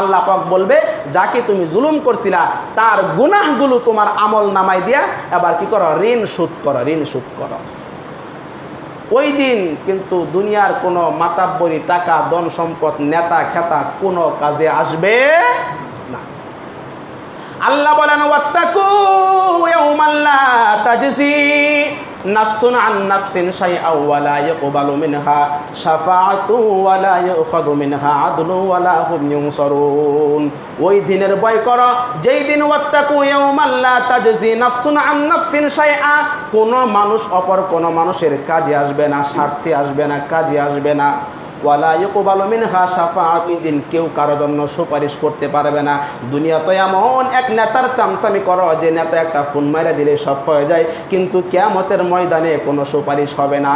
আল্লাহ পাক বলবে, যাকে তুমি জুলুম করছিলা, তার গুনাহগুলো তোমার আমল নামাই দিয়া, এবার কি করো? ঋণ শোধ করো, ঋণ শোধ করো। ওই দিন কিন্তু দুনিয়ার কোনো মাতাব্বরি টাকা, ধন সম্পদ, নেতা, খেতা কোনো কাজে আসবে না। আল্লাহ বলেন নাফসুন আন নাফসিন শাইআন ওয়া লা ইয়াকবালু মিনহা, শাফাআতু ওয়া লা ইউখাযু মিনহা, আদলু ওয়া লা হুম ইউনসারুন। ওই দিনের ভয় করো, যেই দিন ওয়াত্তাকু ইয়াউমান লা তাজজি নাফসুন আন নাফসিন শাইআ, কোন মানুষ অপর কোন মানুষের কাজে আসবে না, স্বার্থে আসবে না, কাজে আসবে না। ওয়ালা ইকবাল মিনহা শাফাআত ওই দিন। কেউ কারও জন্য সুপারিশ করতে পারবে না। দুনিয়া তো এমন এক নেতার চামচামি করো, যে নেতা একটা ফোন মারা দিলে সব হয়ে যায়, কিন্তু কিয়ামতের ময়দানে কোনো সুপারিশ হবে না।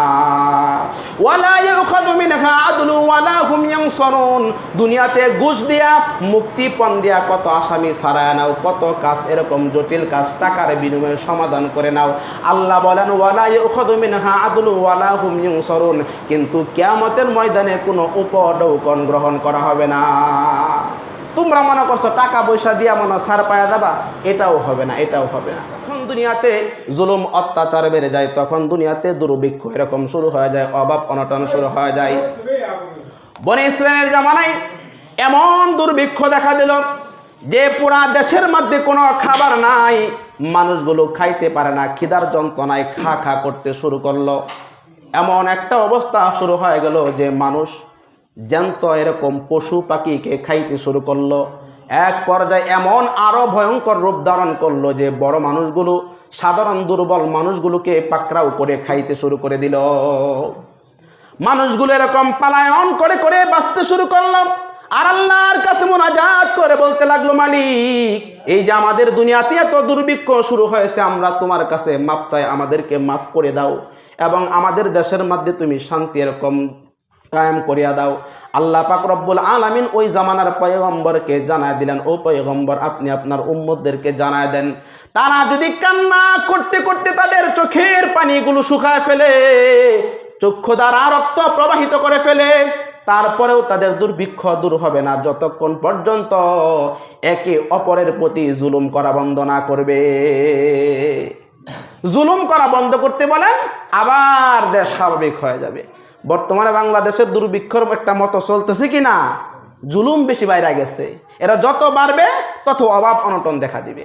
ওয়ালা ইউখাযু মিনহা আদলু ওয়ালা হুম ইয়ানসারুন। দুনিয়াতে ঘুষ দিয়া মুক্তিপণ দিয়া কত আসামি ছাড়ায় নাও, কত কাজ এরকম জটিল কাজ টাকার বিনিময়ে সমাধান করে নাও। আল্লাহ বলেন, ওয়ালা ইউখাযু মিনহা আদলু ওয়ালা হুম ইয়ানসারুন। কিন্তু কিয়ামতের ময়দানে কোনো উপডৌকন গ্রহণ করা হবে না। তোমরা মনে করছ, টাকা পয়সা দিয়া মনে সার পায়া যাবা? এটাও হবে না, এটাও হবে না। তখন দুনিয়াতে জুলুম, অত্যাচার বেড়ে যায়, তখন দুনিয়াতে দুর্ভিক্ষ এরকম শুরু হয়ে যায়, অভাব অনটন শুরু হয়ে যায়। বনে ইসরায়েলের জামানায় এমন দুর্ভিক্ষ দেখা দিল যে পুরা দেশের মধ্যে কোনো খাবার নাই, মানুষগুলো খাইতে পারে না, খিদার যন্ত্রণায় খা খা করতে শুরু করল। এমন একটা অবস্থা শুরু হয়ে গেল যে মানুষ জ্যান্ত এরকম পশু পাখিকে খাইতে শুরু করল। এক পর্যায়ে এমন আরও ভয়ঙ্কর রূপ ধারণ করল যে বড় মানুষগুলো, সাধারণ দুর্বল মানুষগুলোকে পাকড়াও করে খাইতে শুরু করে দিল। মানুষগুলো এরকম পালায়ন করে করে বাঁচতে শুরু করলাম আর আল্লাহর কাছে মোনাজাত করে বলতে লাগল, মালিক, এই যে আমাদের দুনিয়াতে এত দুর্ভিক্ষ শুরু হয়েছে, আমরা তোমার কাছে মাপ চাই, আমাদেরকে মাফ করে দাও এবং আমাদের দেশের মধ্যে তুমি শান্তি এরকম কায়েম করিয়া দাও। আল্লাহ পাক রব্বুল আলামিন ওই জামানার পয়গম্বরকে জানায় দিলেন, ও পয়গম্বর, আপনি আপনার উম্মতদেরকে জানায় দেন। তারা যদি কান্না করতে করতে তাদের চোখের পানিগুলো শুকায় ফেলে চক্ষু দ্বারা রক্ত প্রবাহিত করে ফেলে। তারপরেও তাদের দুর্ভিক্ষ দূর হবে না। যতক্ষণ পর্যন্ত একে অপরের প্রতি জুলুম করা বন্ধ না করবে। জুলুম করা বন্ধ করতে বলেন, আবার দেশ স্বাভাবিক হয়ে যাবে। বর্তমানে বাংলাদেশের দুর্ভিক্ষর একটা মতো চলতেছে কি না? জুলুম বেশি বাইরে গেছে। এরা যত বাড়বে, তত অভাব অনটন দেখা দিবে।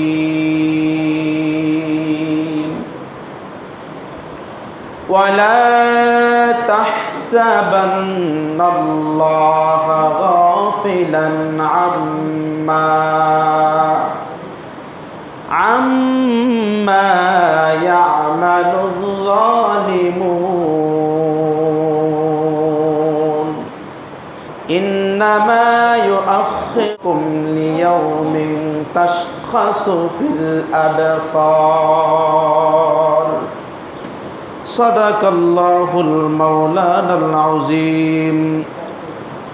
ولا تحسبن الله غافلا عما عما يعمل الظالمون إنما يؤخركم ليوم تشخص في الأبصار صدق الله المولانا العظيم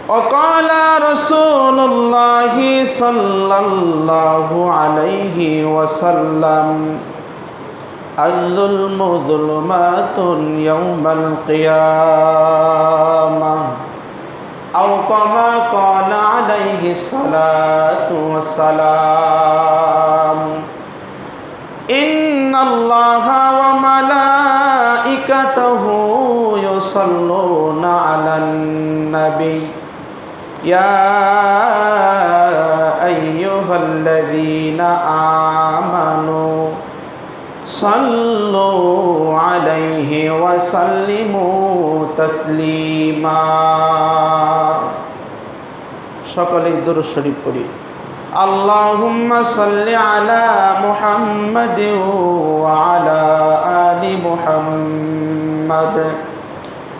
وقال رسول الله صلى الله عليه وسلم الظلم ظلمات يوم القيامة أو كما قال عليه الصلاة والسلام إن الله وملائكته يصلون على النبي يا أيها الذين آمنوا صلوا عليه وسلموا تسليما সকলেই দরুদ শরীফ পড়ি اللهم صل على محمد وعلى آل محمد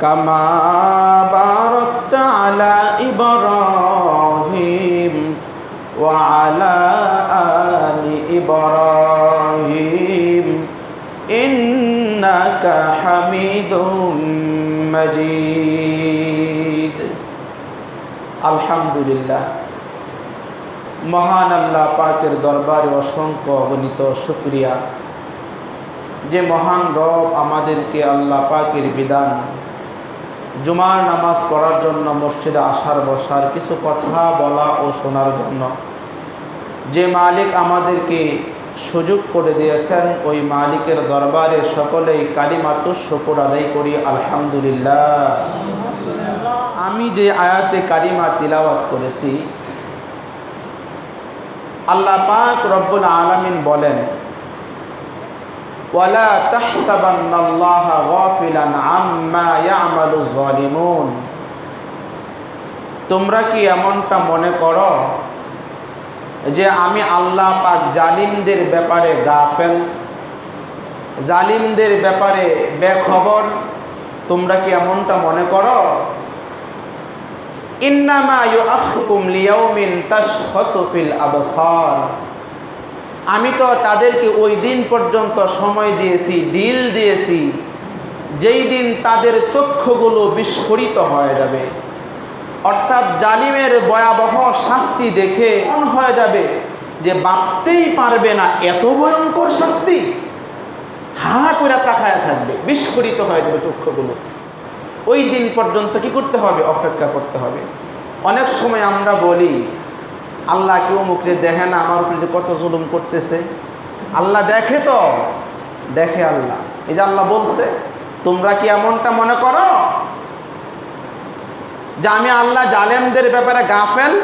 كما باركت على إبراهيم وعلى آل إبراهيم إنك حميد مجيد আলহামদুলিল্লাহ মহান আল্লাহ পাকের দরবারে অসংখ্য অগণিত শুক্রিয়া যে মহান রব আমাদেরকে আল্লাহ পাকের বিধান জুমার নামাজ পড়ার জন্য মসজিদে আসার বসার কিছু কথা বলা ও শোনার জন্য। যে মালিক আমাদেরকে সুযোগ করে দিয়েছেন, ওই মালিকের দরবারে সকলেই কালিমাতু শকুর আদায় করি, আলহামদুলিল্লাহ। আমি যে আয়াতে কারিমা তিলাওয়াত করেছি, আল্লাহ পাক রব্বুল আলামিন বলেন ওয়ালা তাহসাবান্নাল্লাহা গাফিলান আম্মা ইয়ামালু যালিমুন। তোমরা কি এমনটা মনে করো যে আমি আল্লাহ পাক জালিমদের ব্যাপারে গাফেল? জালিমদের ব্যাপারে বেখবর? তোমরা কি এমনটা মনে করো? ইন্নামা ইউআখকুম লিয়াউমিন তাশখাসু ফিল আবসার। আমি তো তাদেরকে ওই দিন পর্যন্ত সময় দিয়েছি ডিল দিয়েছি। যেই দিন তাদের চক্ষুগুলো বিস্ফোরিত হয়ে যাবে। অর্থাৎ জালিমের ভয়াবহ শাস্তি দেখে মন হয়ে যাবে যে ভাবতেই পারবে না এত ভয়ঙ্কর শাস্তি। হা করে তাকায় থাকবে, বিস্ফোরিত হয়ে যাবে চক্ষুগুলো। ওই দিন পর্যন্ত কি করতে হবে? অপেক্ষা করতে হবে। অনেক সময় আমরা বলি আল্লাহ কেউ মুখে দেখে না আমার উপরে কত জুলুম করতেছে? আল্লাহ দেখে তো। দেখে আল্লাহ। এই যে আল্লাহ বলছে, তোমরা কি এমনটা মনে করো যে আমি আল্লাহ জালেমদের ব্যাপারে গাফেল,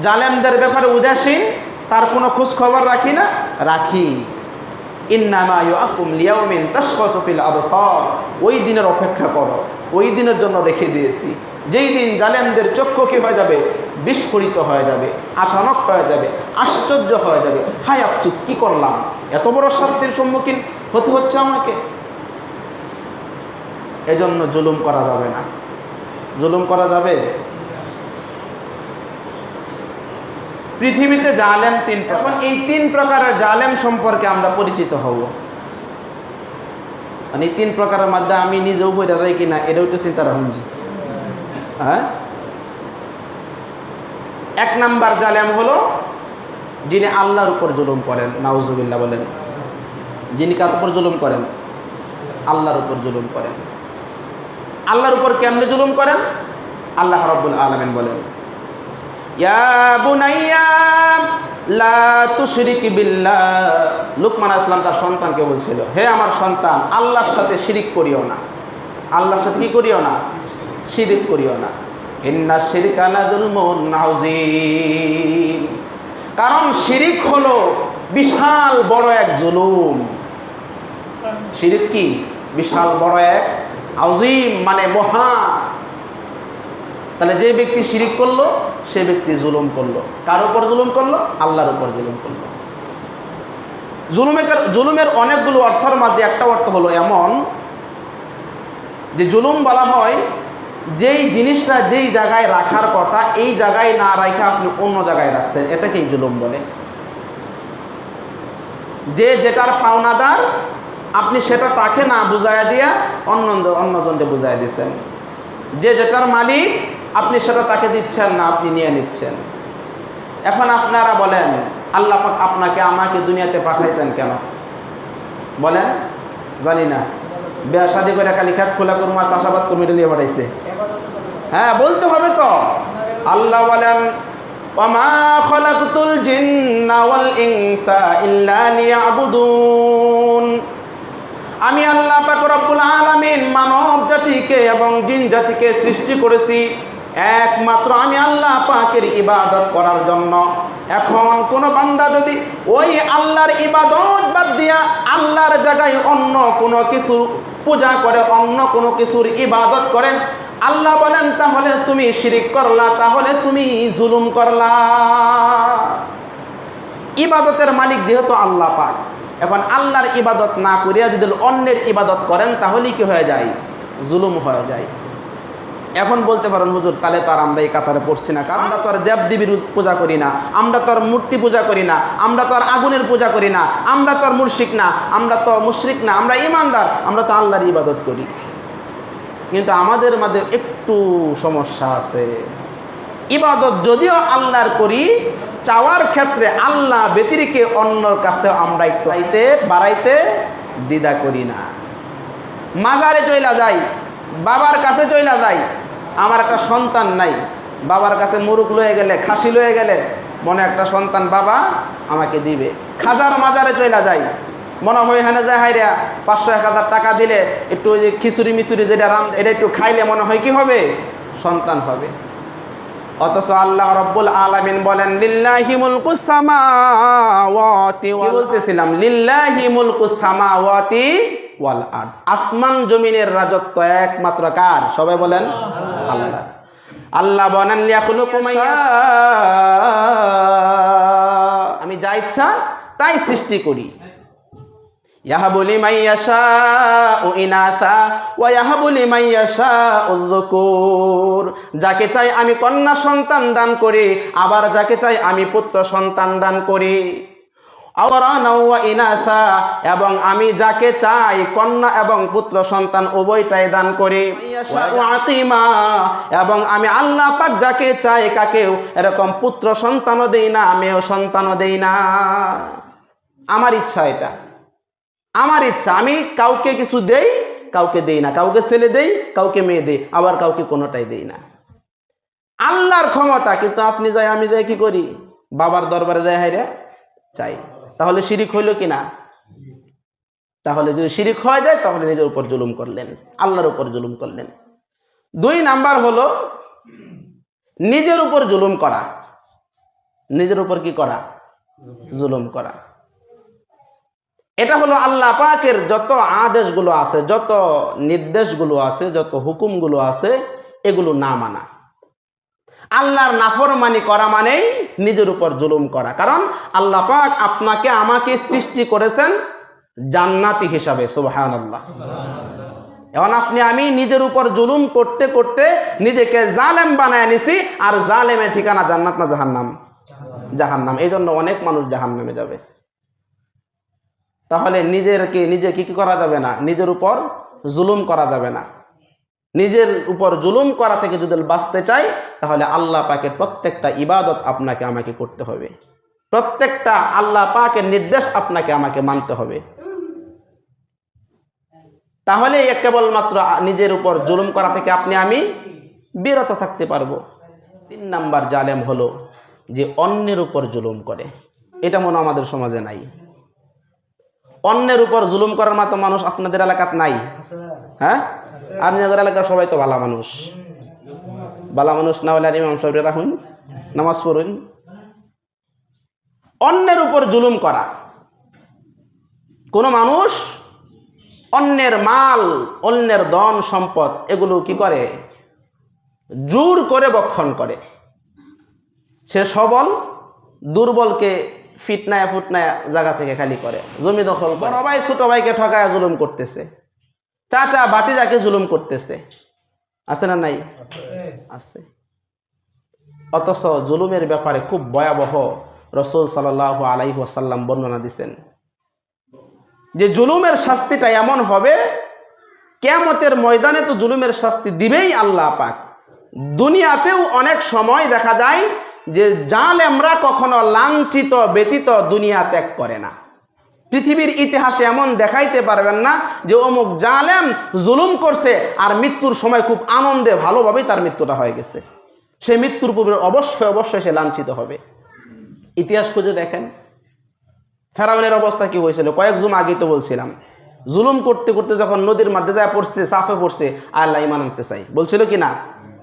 জালেমদের ব্যাপারে উদাসীন, তার কোনো খোঁজ খবর রাখি না? রাখি। ইন্নামা ইউআকুম লিয়াউমিন তাশখাসু ফিল আবসার। ওই দিনের অপেক্ষা করো। ওই দিনের জন্য রেখে দিয়েছি। যেই দিন জালেমদের চক্ষু কি হয়ে যাবে, বিস্ফোরিত হয়ে যাবে, আচানক হয়ে যাবে, আশ্চর্য হয়ে যাবে, হায় আফসুস, কি করলাম? এত বড় শাস্তির সম্মুখীন হতে হচ্ছে আমাকে। এজন্য জুলুম করা যাবে না। জুলুম করা যাবে? পৃথিবীতে জালেম তিন এখন এই তিন প্রকারের জালেম সম্পর্কে আমরা পরিচিত হব। মানে তিন প্রকারের মধ্যে আমি নিজেও বইটা যাই কিনা, এটাও তো চিন্তা রাখছি হ্যাঁ? এক নাম্বার জালেম হলো যিনি আল্লাহর উপর জুলুম করেন, নাউজুবিল্লাহ বলেন। যিনি কার উপর জুলুম করেন? আল্লাহর উপর জুলুম করেন। আল্লাহর উপর কেমনে জুলুম করেন? আল্লাহ রব্বুল আলমেন বলেন, ইয়া বুনাইয়া লা তুশরিক বিল্লাহ। লুকমান আসলাম তার সন্তানকে বলছিল, হে আমার সন্তান, আল্লাহর সাথে শিরিক করিও না। আল্লাহর সাথে কি করিও না? শিরিক করিও না। ইন্না শিরিক আলাদুল কারণ শিরিক হলো বিশাল বড় এক জুলুম। শিরিক কি? বিশাল বড় এক আউজিম মানে মহা তাহলে যে ব্যক্তি শিরিক করল, সে ব্যক্তি জুলুম করল। কার উপর জুলুম করল? আল্লাহর উপর জুলুম করল। জুলুমের জুলুমের অনেকগুলো অর্থের মধ্যে একটা অর্থ হলো এমন যে জুলুম বলা হয়, যেই জিনিসটা যেই জায়গায় রাখার কথা, এই জায়গায় না রাখা আপনি অন্য জায়গায় রাখছেন। এটাকেই জুলুম বলে। যে যেটার পাওনাদার, আপনি সেটা তাকে না বুঝাইয়া দিয়া অন্য অন্যজনকে বুঝাই দিচ্ছেন যে যেটার মালিক, আপনি সেটা তাকে দিচ্ছেন না, আপনি নিয়ে নিচ্ছেন। এখন আপনারা বলেন, আল্লাহ আপনাকে আমাকে দুনিয়াতে পাঠাইছেন কেন? বলেন, জানি না। বিয়া শাদি করে খালি খাত খোলা কর্ম আর চাষাবাদ কর্মীটা নিয়ে পাঠাইছে। হ্যাঁ বলতে হবে তো। আল্লাহ বলেন, ওমা ইনসা ইল্লা লিয়াবুদুন। আমি আল্লাহ পাক রব্বুল আলামিন মানব জাতিকে এবং জিন জাতিকে সৃষ্টি করেছি। একমাত্র আমি আল্লাহ পাকের ইবাদত করার জন্য। এখন কোন বান্দা যদি ওই আল্লাহর ইবাদত বাদ দিয়া আল্লাহর জায়গায় অন্য কোনো কিছুর পূজা করে, অন্য কোনো কিছুর ইবাদত করেন, আল্লাহ বলেন, তাহলে তুমি শিরিক করলা, তাহলে তুমি জুলুম করলা। ইবাদতের মালিক যেহেতু আল্লাহ পাক এখন আল্লাহর ইবাদত না করিয়া যদি অন্যের ইবাদত করেন তাহলেই কি হয়ে যায়? জুলুম হয়ে যায়। এখন বলতে পারেন, হুজুর, তাহলে তো আর আমরা এই কাতারে পড়ছি না। কারণ আমরা তো আর দেবদেবীর পূজা করি না। আমরা তো আর মূর্তি পূজা করি না। আমরা তো আর আগুনের পূজা করি না। আমরা তো আর মুর্শিক না। আমরা তো মুশরিক না। আমরা ইমানদার। আমরা তো আল্লাহর ইবাদত করি। কিন্তু আমাদের মাঝে একটু সমস্যা আছে। ইবাদত যদিও আল্লাহর করি চাওয়ার ক্ষেত্রে আল্লাহ ব্যতিরিকে অন্যর কাছে আমরা একটু আইতে বাড়াইতে দ্বিধা করি না। মাজারে চইলা যাই, বাবার কাছে চইলা যাই, আমার একটা সন্তান নাই, বাবার কাছে মুরুক লয়ে গেলে, খাসি লয়ে গেলে, মনে একটা সন্তান বাবা আমাকে দিবে। খাজার মাজারে চইলা যাই, মনে হয় এখানে যায় হাইরা পাঁচশো এক হাজার টাকা দিলে একটু ওই যে খিচুড়ি মিচুরি যেটা রান এটা একটু খাইলে মনে হয় কি হবে? সন্তান হবে। অথচ আল্লাহ রব্বুল আলামিন বলেন লিল্লাহি মুলকু সামাওয়াতি কি বলতেছিলাম? লিল্লাহি মুলকু সামাওয়াতি ওয়াল আরদ আসমান জমিনের রাজত্ব একমাত্র কার? সবাই বলেন আল্লাহ। আল্লাহ বলেন লিয়াখলুকু মাইয়াশা আমি যা ইচ্ছা তাই সৃষ্টি করি। ইয়াহাবুলি মাইয়াশা ও ইনাথা ও ইয়াহাবুলি মাইয়াশা উল্লুকুর যাকে চাই আমি কন্যা সন্তান দান করি আবার যাকে চাই আমি পুত্র সন্তান দান করি। ইনাথা এবং আমি যাকে চাই কন্যা এবং পুত্র সন্তান উভয়টাই দান করি। আতিমা এবং আমি আল্লাহ পাক যাকে চাই কাকেও এরকম পুত্র সন্তানও দেই না মেয়েও সন্তানও দেই না। আমার ইচ্ছা এটা। আমার ইচ্ছা, আমি কাউকে কিছু দেই, কাউকে দেই না। কাউকে ছেলে দেই, কাউকে মেয়ে দেই, আবার কাউকে কোনোটাই দেই না। আল্লাহর ক্ষমতা, কিন্তু আপনি যাই আমি যাই কি করি? বাবার দরবারে যাই হাইরে চাই। তাহলে শিরিক হইল কি না? তাহলে যদি শিরিক হয়ে যায়, তাহলে নিজের উপর জুলুম করলেন, আল্লাহর উপর জুলুম করলেন। দুই নাম্বার হলো, নিজের উপর জুলুম করা। নিজের উপর কি করা? জুলুম করা। এটা হলো আল্লাহ পাকের যত আদেশগুলো আছে, যত নির্দেশগুলো আছে, যত হুকুমগুলো আছে, এগুলো না মানা। আল্লাহর নাফরমানি করা মানেই নিজের উপর জুলুম করা। কারণ আল্লাহ পাক আপনাকে আমাকে সৃষ্টি করেছেন জান্নাতি হিসাবে সুবহান আল্লাহ এখন আপনি, আমি নিজের উপর জুলুম করতে করতে নিজেকে জালেম বানায় নিছি, আর জালেমের ঠিকানা জান্নাত না জাহান্নাম? জাহান্নাম। এই জন্য অনেক মানুষ জাহান্নামে যাবে। তাহলে নিজেরকে নিজে কি কি করা যাবে না? নিজের উপর জুলুম করা যাবে না। নিজের উপর জুলুম করা থেকে যদি বাঁচতে চাই, তাহলে আল্লাহ পাকের প্রত্যেকটা ইবাদত আপনাকে আমাকে করতে হবে। প্রত্যেকটা আল্লাহ পাকের নির্দেশ আপনাকে আমাকে মানতে হবে। তাহলে কেবলমাত্র নিজের উপর জুলুম করা থেকে আপনি, আমি বিরত থাকতে পারব। তিন নাম্বার জালেম হলো যে অন্যের উপর জুলুম করে। এটা মনে আমাদের সমাজে নাই। অন্যের উপর জুলুম করার মতো মানুষ আপনাদের এলাকাত নাই। হ্যাঁ? আপনাদের এলাকার সবাই তো ভালো মানুষ। ভালো মানুষ না হলে আর ইমাম রাখুন, নামাজ পড়ুন। অন্যের উপর জুলুম করা। কোনো মানুষ অন্যের মাল, অন্যের দন সম্পদ এগুলো কি করে? জোর করে বক্ষণ করে। সে সবল, দুর্বলকে ফিটনায় ফুটনায় জায়গা থেকে খালি করে, জমি দখল বড় ভাই, ছোট ভাইকে ঠকায় জুলুম করতেছে। চাচা বাতিজাকে জুলুম করতেছে। আছে না নাই? আছে। অথচ জুলুমের ব্যাপারে খুব ভয়াবহ রসুল সাল্লাহ আলাইহি ওয়াসাল্লাম বর্ণনা দিছেন। যে জুলুমের শাস্তিটা এমন হবে কেমতের ময়দানে তো জুলুমের শাস্তি দিবেই আল্লাহ পাক। দুনিয়াতেও অনেক সময় দেখা যায় যে জালেমরা কখনো লাঞ্ছিত, ব্যতীত দুনিয়া ত্যাগ করে না। পৃথিবীর ইতিহাসে এমন দেখাইতে পারবেন না যে অমুক জালেম জুলুম করছে আর মৃত্যুর সময় খুব আনন্দে, ভালোভাবেই তার মৃত্যুটা হয়ে গেছে। সে মৃত্যুর পূর্বে অবশ্যই অবশ্যই সে লাঞ্ছিত হবে। ইতিহাস খুঁজে দেখেন। ফেরাউনের অবস্থা কি হয়েছিল? কয়েক জুম আগেই তো বলছিলাম। জুলুম করতে করতে যখন নদীর মধ্যে যায় পড়ছে, সাফে পড়ছে, আল্লাহ ইমান আনতে চাই। বলছিল কি না?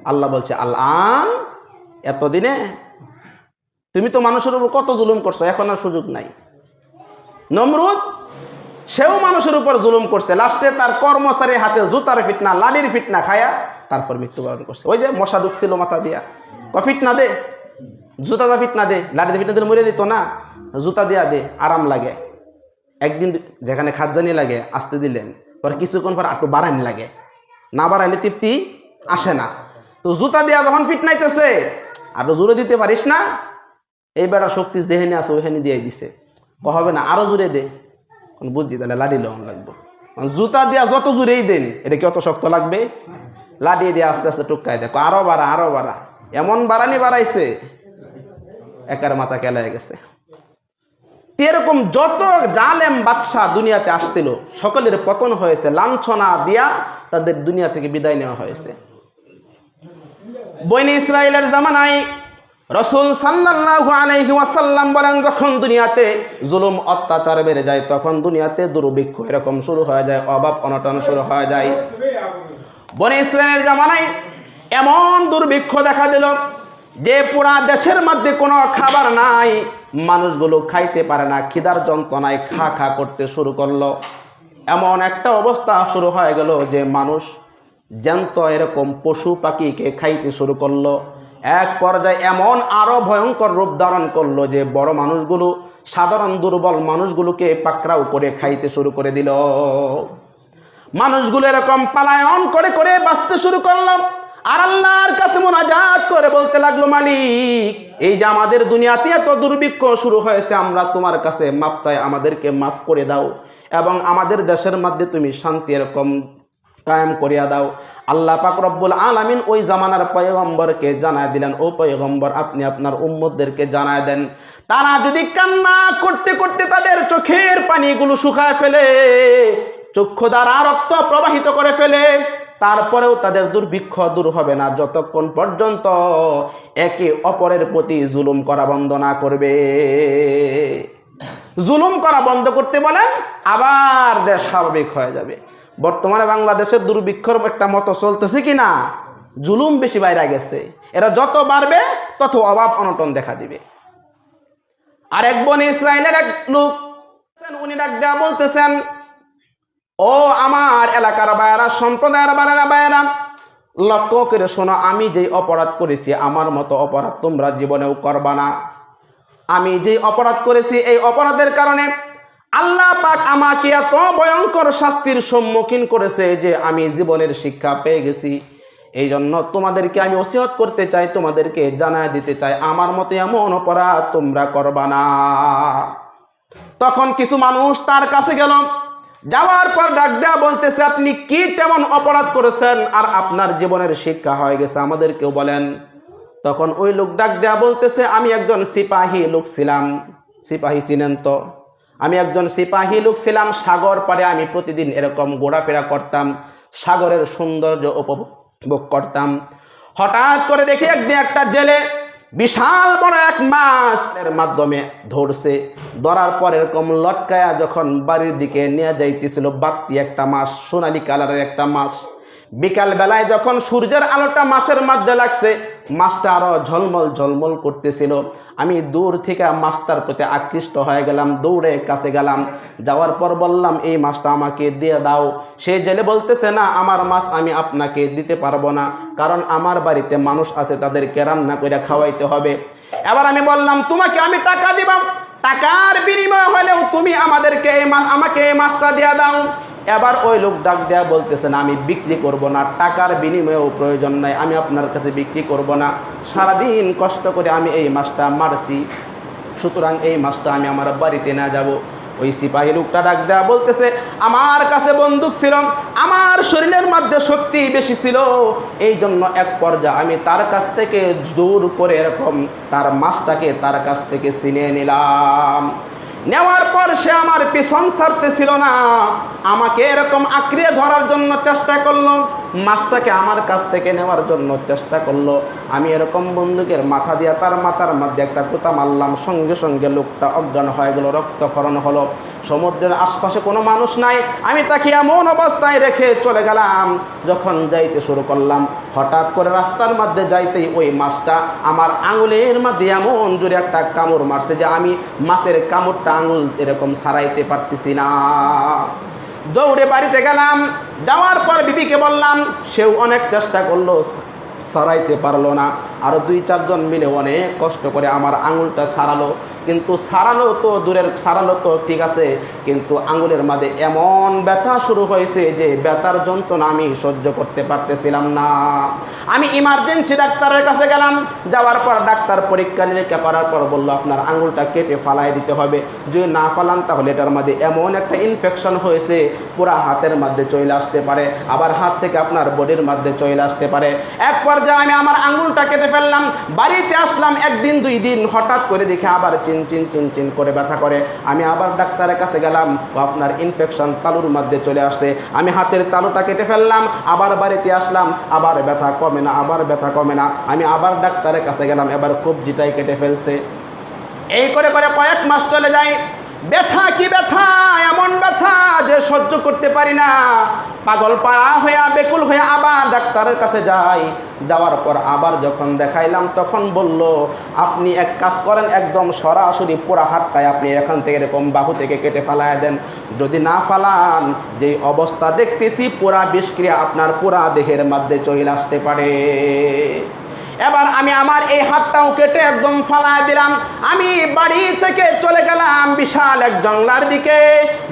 আল্লাহ বলছে আল্লাহ এতদিনে তুমি তো মানুষের উপর কত জুলুম করছ, এখন আর সুযোগ নাই। নমরুদ, সেও মানুষের উপর জুলুম করছে। লাস্টে তার কর্মচারীর হাতে জুতার ফিটনা লাডির ফিটনা খায়া তারপর মৃত্যুবরণ করছে। ওই যে মশা ঢুকছিল মাথা দিয়া। ক ফিটনা দে, জুতা দা ফিটনা দে লাডি ফিটনা দিলে মরে দিত না, জুতা দিয়া দে, আরাম লাগে। একদিন যেখানে খাদ্যানি লাগে, আসতে দিলেন। পরে কিছুক্ষণ পর একটু বাড়ানি লাগে। না বাড়াইলে তৃপ্তি আসে না। তো জুতা দিয়া যখন ফিট ফিটনাইতেছে, আরও জোরে দিতে পারিস না এই বেড়ার শক্তি যেহেনে আছে, ওইখানে দিয়ে দিছে। ক হবে না, আরও জোরে দে। কোন বুঝছি তাহলে লাডি লহন লাগবো। জুতা দিয়া যত জোরেই দেন, এটা কি অত শক্ত লাগবে? লাডিয়ে দিয়ে আস্তে আস্তে টুকাই দেখো আরও বাড়া আরও বাড়া। এমন বাড়ানি বাড়াইছে, একার মাথা কেলায় গেছে। এরকম যত জালেম বাদশাহ দুনিয়াতে আসছিল, সকলের পতন হয়েছে, লাঞ্ছনা দিয়া তাদের দুনিয়া থেকে বিদায় নেওয়া হয়েছে। বৈনি ইসরায়েলের জামানায় রসুল সাল্লাল্লাহু আলাইহি ওয়াসাল্লাম বলেন, যখন দুনিয়াতে জুলুম, অত্যাচার বেড়ে যায়, তখন দুনিয়াতে দুর্ভিক্ষ এরকম শুরু হয়ে যায়, অভাব, অনটন শুরু হয়ে যায়। বনে ইসরায়েলের জামানায় এমন দুর্ভিক্ষ দেখা দিল যে পুরা দেশের মধ্যে কোনো খাবার নাই, মানুষগুলো খাইতে পারে না, খিদার যন্ত্রণায় খা খা করতে শুরু করল। এমন একটা অবস্থা শুরু হয়ে গেল যে মানুষ জ্যান্ত এরকম পশু পাখিকে খাইতে শুরু করল। এক পর্যায়ে এমন আরও ভয়ঙ্কর রূপ ধারণ করল যে বড় মানুষগুলো, সাধারণ দুর্বল মানুষগুলোকে পাকড়াও করে খাইতে শুরু করে দিল। মানুষগুলো এরকম পালায়ন করে করে বাঁচতে শুরু করলাম আর আল্লাহর কাছে মোনাজাত করে বলতে লাগল, মালিক, এই যে আমাদের দুনিয়াতে এত দুর্ভিক্ষ শুরু হয়েছে, আমরা তোমার কাছে মাপ চাই, আমাদেরকে মাফ করে দাও এবং আমাদের দেশের মধ্যে তুমি শান্তি এরকম কায়েম করিয়া দাও। আল্লাহ পাক রব্বুল আলামিন ওই জামানার পয়গম্বরকে জানায় দিলেন, ও পয়গম্বর, আপনি আপনার উম্মতদেরকে জানায় দেন। তারা যদি কান্না করতে করতে তাদের চোখের পানিগুলো শুকায় ফেলে, চক্ষু দ্বারা রক্ত প্রবাহিত করে ফেলে, তারপরেও তাদের দুর্ভিক্ষ দূর হবে না। যতক্ষণ পর্যন্ত একে অপরের প্রতি জুলুম করা বন্ধ না করবে। জুলুম করা বন্ধ করতে বলেন, আবার দেশ স্বাভাবিক হয়ে যাবে। বর্তমানে বাংলাদেশের দুর্ভিক্ষর একটা মতো চলতেছে কি না? জুলুম বেশি বাইরে গেছে। এরা যত বাড়বে, তত অভাব অনটন দেখা দিবে। আর এক বনে ইসরায়েলের এক লোক উনি ডাক বলতেছেন, ও আমার এলাকার বায়রা সম্প্রদায়ের বায়রা বায়রা লক্ষ্য করে শোনো, আমি যেই অপরাধ করেছি, আমার মতো অপরাধ তোমরা জীবনেও করবা না। আমি যেই অপরাধ করেছি, এই অপরাধের কারণে আল্লাহ পাক আমাকে এত ভয়ঙ্কর শাস্তির সম্মুখীন করেছে যে আমি জীবনের শিক্ষা পেয়ে গেছি। এই জন্য তোমাদেরকে আমি ওসিয়ত করতে চাই, তোমাদেরকে জানায় দিতে চাই, আমার মতো এমন অপরাধ তোমরা করবা না। তখন কিছু মানুষ তার কাছে গেল, যাওয়ার পর ডাক দেওয়া বলতেছে, আপনি কি তেমন অপরাধ করেছেন আর আপনার জীবনের শিক্ষা হয়ে গেছে? আমাদেরকেও বলেন। তখন ওই লোক ডাক দেয়া বলতেছে, আমি একজন সিপাহী লোক ছিলাম, সিপাহী চিনেন তো। আমি একজন সিপাহী লোক ছিলাম, সাগর পারে আমি প্রতিদিন এরকম ঘোরাফেরা করতাম, সাগরের সৌন্দর্য উপভোগ করতাম। হঠাৎ করে দেখি একদিন একটা জেলে বিশাল বড় এক মাছের মাধ্যমে ধরছে। ধরার পর এরকম লটকায়া যখন বাড়ির দিকে নিয়ে যাইতেছিল বাত্তি একটা মাছ, সোনালি কালারের একটা মাছ। বিকাল বেলায় যখন সূর্যের আলোটা মাছের মধ্যে লাগছে, মাছটা আরও ঝলমল ঝলমল করতেছিল। আমি দূর থেকে মাছটার প্রতি আকৃষ্ট হয়ে গেলাম, দৌড়ে কাছে গেলাম। যাওয়ার পর বললাম, এই মাছটা আমাকে দিয়ে দাও। সে জেলে বলতেছে, না, আমার মাছ আমি আপনাকে দিতে পারব না, কারণ আমার বাড়িতে মানুষ আছে, তাদেরকে রান্না করে খাওয়াইতে হবে। এবার আমি বললাম, তোমাকে আমি টাকা দিব। টাকার বিনিময় হলেও তুমি আমাদেরকে আমাকে এই মাছটা দিয়ে দাও। এবার ওই লোক ডাক দেয়া না, আমি বিক্রি করব না, টাকার বিনিময়েও প্রয়োজন নাই, আমি আপনার কাছে বিক্রি করব না। সারাদিন কষ্ট করে আমি এই মাছটা মারছি, সুতরাং এই মাছটা আমি আমার বাড়িতে না যাব। ওই সিপাহী লোকটা ডাক দেয়া বলতেছে, আমার কাছে বন্দুক ছিল, আমার শরীরের মধ্যে শক্তি বেশি ছিল এই জন্য এক পর্যায়ে আমি তার কাছ থেকে জোর করে এরকম তার মাছটাকে তার কাছ থেকে চিনে নিলাম। নেওয়ার পর সে আমার পিছন ছাড়তে ছিল না, আমাকে এরকম আঁকড়িয়ে ধরার জন্য চেষ্টা করল মাছটাকে আমার কাছ থেকে নেওয়ার জন্য চেষ্টা করল। আমি এরকম বন্দুকের মাথা দিয়া তার মাথার মধ্যে একটা কোথা মারলাম। সঙ্গে সঙ্গে লোকটা অজ্ঞান হয়ে গেল, রক্তক্ষরণ হলো। সমুদ্রের আশপাশে কোনো মানুষ নাই। আমি তাকে এমন অবস্থায় রেখে চলে গেলাম। যখন যাইতে শুরু করলাম, হঠাৎ করে রাস্তার মধ্যে যাইতেই ওই মাছটা আমার আঙুলের মধ্যে এমন জোরে একটা কামড় মারছে যে আমি মাছের কামড়টা আঙুল এরকম সারাইতে পারতেছি না। দৌড়ে বাড়িতে গেলাম যাওয়ার পর বিবিকে বললাম সেও অনেক চেষ্টা করল সারাইতে পারল না। আরও দুই, চারজন মিলে অনেক কষ্ট করে আমার আঙুলটা সারালো। কিন্তু সারালো তো দূরের সারালো তো ঠিক আছে। কিন্তু আঙুলের মাঝে এমন ব্যথা শুরু হয়েছে যে ব্যথার যন্ত্রণা আমি সহ্য করতে পারতেছিলাম না। আমি ইমার্জেন্সি ডাক্তারের কাছে গেলাম। যাওয়ার পর ডাক্তার পরীক্ষা নিরীক্ষা করার পর বলল, আপনার আঙুলটা কেটে ফালাই দিতে হবে। যদি না ফালান তাহলে এটার মাঝে এমন একটা ইনফেকশন হয়েছে, পুরা হাতের মধ্যে চলে আসতে পারে। আবার হাত থেকে আপনার বডির মধ্যে চলে আসতে পারে। এক পর্যায়ে আমি আমার আঙুলটা কেটে ফেললাম, বাড়িতে আসলাম, একদিন দুই দিন হঠাৎ করে দেখে আবার চিন চিন চিন চিন করে ব্যথা করে। আমি আবার ডাক্তারের কাছে গেলাম আপনার ইনফেকশন তালুর মধ্যে চলে আসছে। আমি হাতের তালুটা কেটে ফেললাম, আবার বাড়িতে আসলাম, আবার ব্যথা কমে না, আবার ব্যথা কমে না। আমি আবার ডাক্তারের কাছে গেলাম, এবার কবজিটাই কেটে ফেলছে। এই করে করে কয়েক মাস চলে যায়। ব্যথা কি ব্যথা? এমন ব্যথা যে সহ্য করতে পারি না। পাগল পাড়া হয়ে বেকুল হয়ে আবার ডাক্তারের কাছে যাই। যাওয়ার পর আবার যখন দেখাইলাম, তখন বলল, আপনি এক কাজ করেন, একদম সরাসরি পুরা হাতটায় আপনি এখান থেকে এরকম বাহু থেকে কেটে ফালায় দেন। যদি না ফালান, যেই অবস্থা দেখতেছি পুরা বিষক্রিয়া আপনার পুরা দেহের মধ্যে চলে আসতে পারে। এবার আমি আমার এই হাতটাও কেটে একদম ফালায় দিলাম। আমি বাড়ি থেকে চলে গেলাম বিশাল এক জঙ্গলার দিকে,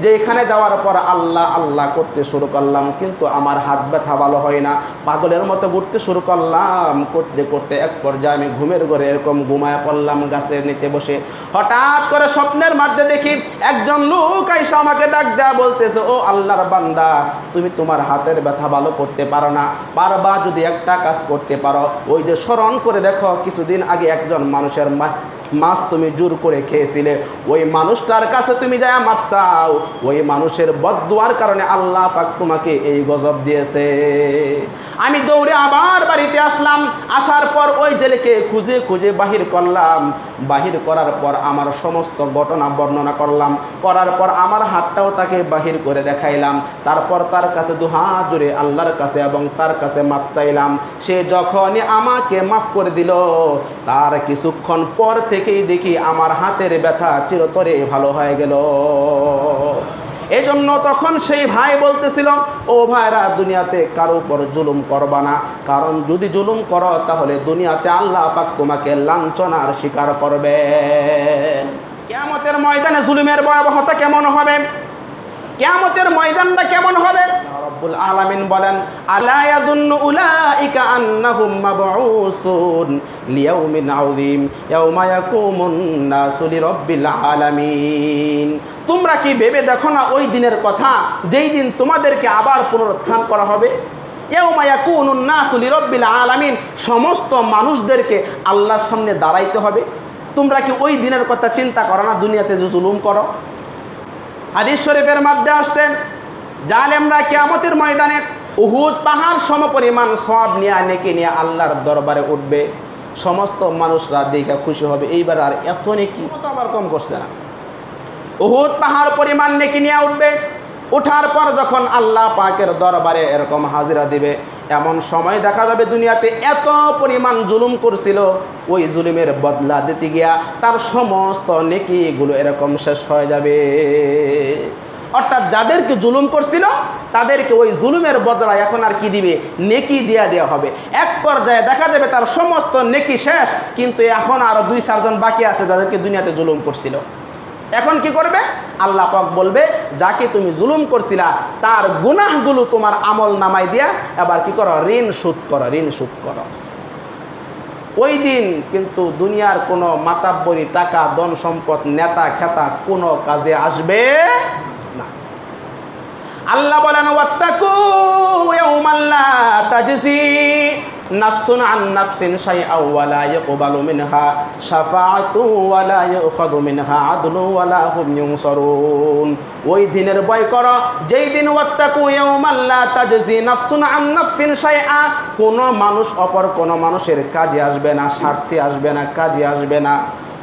যেখানে যাওয়ার পর আল্লাহ আল্লাহ করতে শুরু করলাম, কিন্তু আমার হাত ব্যথা ভালো হয় না। পাগলের মতো ঘুরতে শুরু করলাম, করতে করতে এক পর্যায়ে আমি ঘুমের ঘরে এরকম ঘুমায় পড়লাম গাছের নিচে বসে। হঠাৎ করে স্বপ্নের মধ্যে দেখি একজন লোক আইসা আমাকে ডাক দেয়া বলতেছে, ও আল্লাহর বান্দা, তুমি তোমার হাতের ব্যথা ভালো করতে পারো না। পারবা যদি একটা কাজ করতে পারো। ওই যে স্মরণ করে দেখো কিছুদিন আগে একজন মানুষের মাছ তুমি জোর করে খেয়েছিলে। ওই মানুষটার কাছে তুমি যায় মাপ চাও। ওই মানুষের বদুয়ার কারণে আল্লাহ পাক তোমাকে এই গজব দিয়েছে। আমি দৌড়ে আবার বাড়িতে আসলাম। আসার পর ওই জেলেকে খুঁজে খুঁজে বাহির করলাম। বাহির করার পর আমার সমস্ত ঘটনা বর্ণনা করলাম। করার পর আমার হাতটাও তাকে বাহির করে দেখাইলাম। তারপর তার কাছে দুহাত জুড়ে আল্লাহর কাছে এবং তার কাছে মাপ চাইলাম। সে যখনই আমাকে মাফ করে দিল, তার কিছুক্ষণ পর থেকেই দেখি আমার হাতের ব্যথা চিরতরে ভালো হয়ে গেল। এজন্য তখন সেই ভাই বলতেছিল, ও ভাইরা, দুনিয়াতে কারও উপর জুলুম করবা না। কারণ যদি জুলুম করো, তাহলে দুনিয়াতে আল্লাহ পাক তোমাকে লাঞ্ছনার শিকার করবে কেমতের ময়দানে জুলুমের ভয়াবহতা কেমন হবে? কেমতের ময়দানটা কেমন হবে? রব্বুল আলামিন বলেন, আলা ইয়াদুন্নু উলাইকা আন্নাহুম মাবউসুন লিয়াউমিন আযীম, ইয়াউমা ইয়াকুমুন নাসু লিরাব্বিল আলামিন। তোমরা কি ভেবে দেখো না ওই দিনের কথা যেই দিন তোমাদেরকে আবার পুনরুত্থান করা হবে? আলামিন, সমস্ত মানুষদেরকে আল্লাহর সামনে দাঁড়াইতে হবে। তোমরা কি ওই দিনের কথা চিন্তা করো না, দুনিয়াতে যে জুলুম করো? হাদিস শরীফের মধ্যে আসছেন জালেমরা কেয়ামতের ময়দানে উহুদ পাহাড় সমপরিমাণ সব নিয়ে, নেকে নিয়ে আল্লাহর দরবারে উঠবে। সমস্ত মানুষরা দেখে খুশি হবে। এইবার আর এত নেকি তো আবার কম করছে না। উহুদ পাহাড় পরিমাণ নেকি নিয়ে উঠবে। ওঠার পর যখন আল্লাহ পাকের দরবারে এরকম হাজিরা দিবে, এমন সময় দেখা যাবে দুনিয়াতে এত পরিমাণ জুলুম করছিল। ওই জুলুমের বদলা দিতে গিয়া তার সমস্ত নেকিগুলো এরকম শেষ হয়ে যাবে। অর্থাৎ যাদেরকে জুলুম করছিল, তাদেরকে ওই জুলুমের বদলা এখন আর কি দিবে? নেকি দেয়া দেওয়া হবে। এক পর্যায়ে দেখা যাবে তার সমস্ত নেকি শেষ, কিন্তু এখন আরও দুই চারজন বাকি আছে যাদেরকে দুনিয়াতে জুলুম করছিল। এখন কি করবে? আল্লাহ পাক বলবে, যাকে তুমি জুলুম করছিলা, তার গুনাহগুলো তোমার আমল নামাই দিয়া, এবার কি করো? ঋণ শোধ করো, ঋণ শোধ করো। ওই দিন কিন্তু দুনিয়ার কোনো মাতাব্বরি, টাকা, ধন সম্পদ, নেতা, খেতা কোনো কাজে আসবে আল্লাহ বলেন, ওয়াত্তাকু ইয়াউমান লা তাজসি নাফসুন আন নাফসিন শাইআ ওয়ালা ইয়াকবালু মিনহা, শাফাআতু ওয়ালা ইউখাযু মিনহা আদলু ওয়ালা হুম ইউনসারুন। ওই দিনের ভয় করো, যেই দিন ওয়াত্তাকু ইয়াউমান লা তাজজি নাফসুন আন নাফসিন শাইআ, কোন মানুষ অপর কোন মানুষের কাজে আসবে না, স্বার্থে আসবে না, কাজে আসবে না।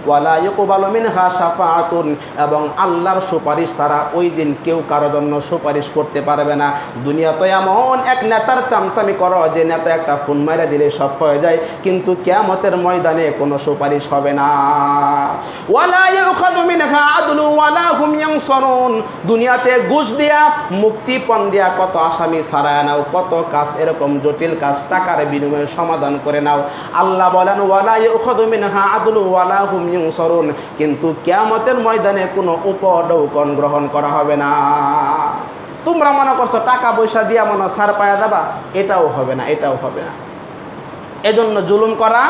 ওয়ালা ইউকবালু মিনহা শাফাআতুন, এবং আল্লাহর সুপারিশ ছাড়া ওই দিন কেউ কারও জন্য সুপারিশ করতে পারবে না। দুনিয়াতে এমন এক নেতার চামচামি করো, যে নেতা একটা ফোন মারা দিলে সব হয়ে যায়, কিন্তু কিয়ামতের ময়দানে কোনো সুপারিশ হবে না। ওয়ালা ইউখাযু মিনহা আদলু ওয়ালা হুম ইয়ানসারুন, দুনিয়াতে ঘুষ দিয়া মুক্তিপণ দিয়া কত আসামি ছাড়ায় নাও, কত কাজ এরকম জটিল কাজ টাকার বিনিময়ে সমাধান করে নাও। আল্লাহ বলেন, ওয়ালা ইউখাযু মিনহা আদলু ওয়ালা হুম ইউনসারুন কিন্তু কিয়ামতের ময়দানে কোনো উপডৌকন গ্রহণ করা হবে না। তোমরা মনে করছ, টাকা পয়সা দিয়া মনে ছাড় পায়া দেবা, এটাও হবে না, এটাও হবে না। এজন্য জুলুম করা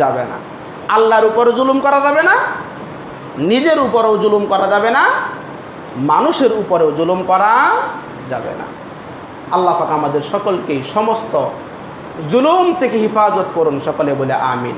যাবে না। আল্লাহর উপরও জুলুম করা যাবে না, নিজের উপরেও জুলুম করা যাবে না, মানুষের উপরেও জুলুম করা যাবে না। আল্লাহ পাক আমাদের সকলকেই সমস্ত জুলুম থেকে হেফাজত করুন, সকলে বলে আমিন।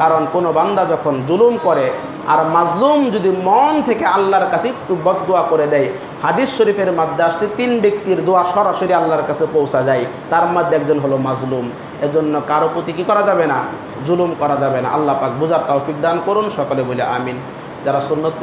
কারণ কোনো বান্দা যখন জুলুম করে, আর মাজলুম যদি মন থেকে আল্লাহর কাছে একটু বদদোয়া করে দেয়, হাদিস শরীফের মধ্যে আসছে তিন ব্যক্তির দোয়া সরাসরি আল্লাহর কাছে পৌঁছা যায়, তার মধ্যে একজন হলো মাজলুম। এজন্য কারও প্রতি কী করা যাবে না? জুলুম করা যাবে না। আল্লাহ পাক বুঝার তৌফিক দান করুন, সকলে বলে আমিন। যারা সুন্নত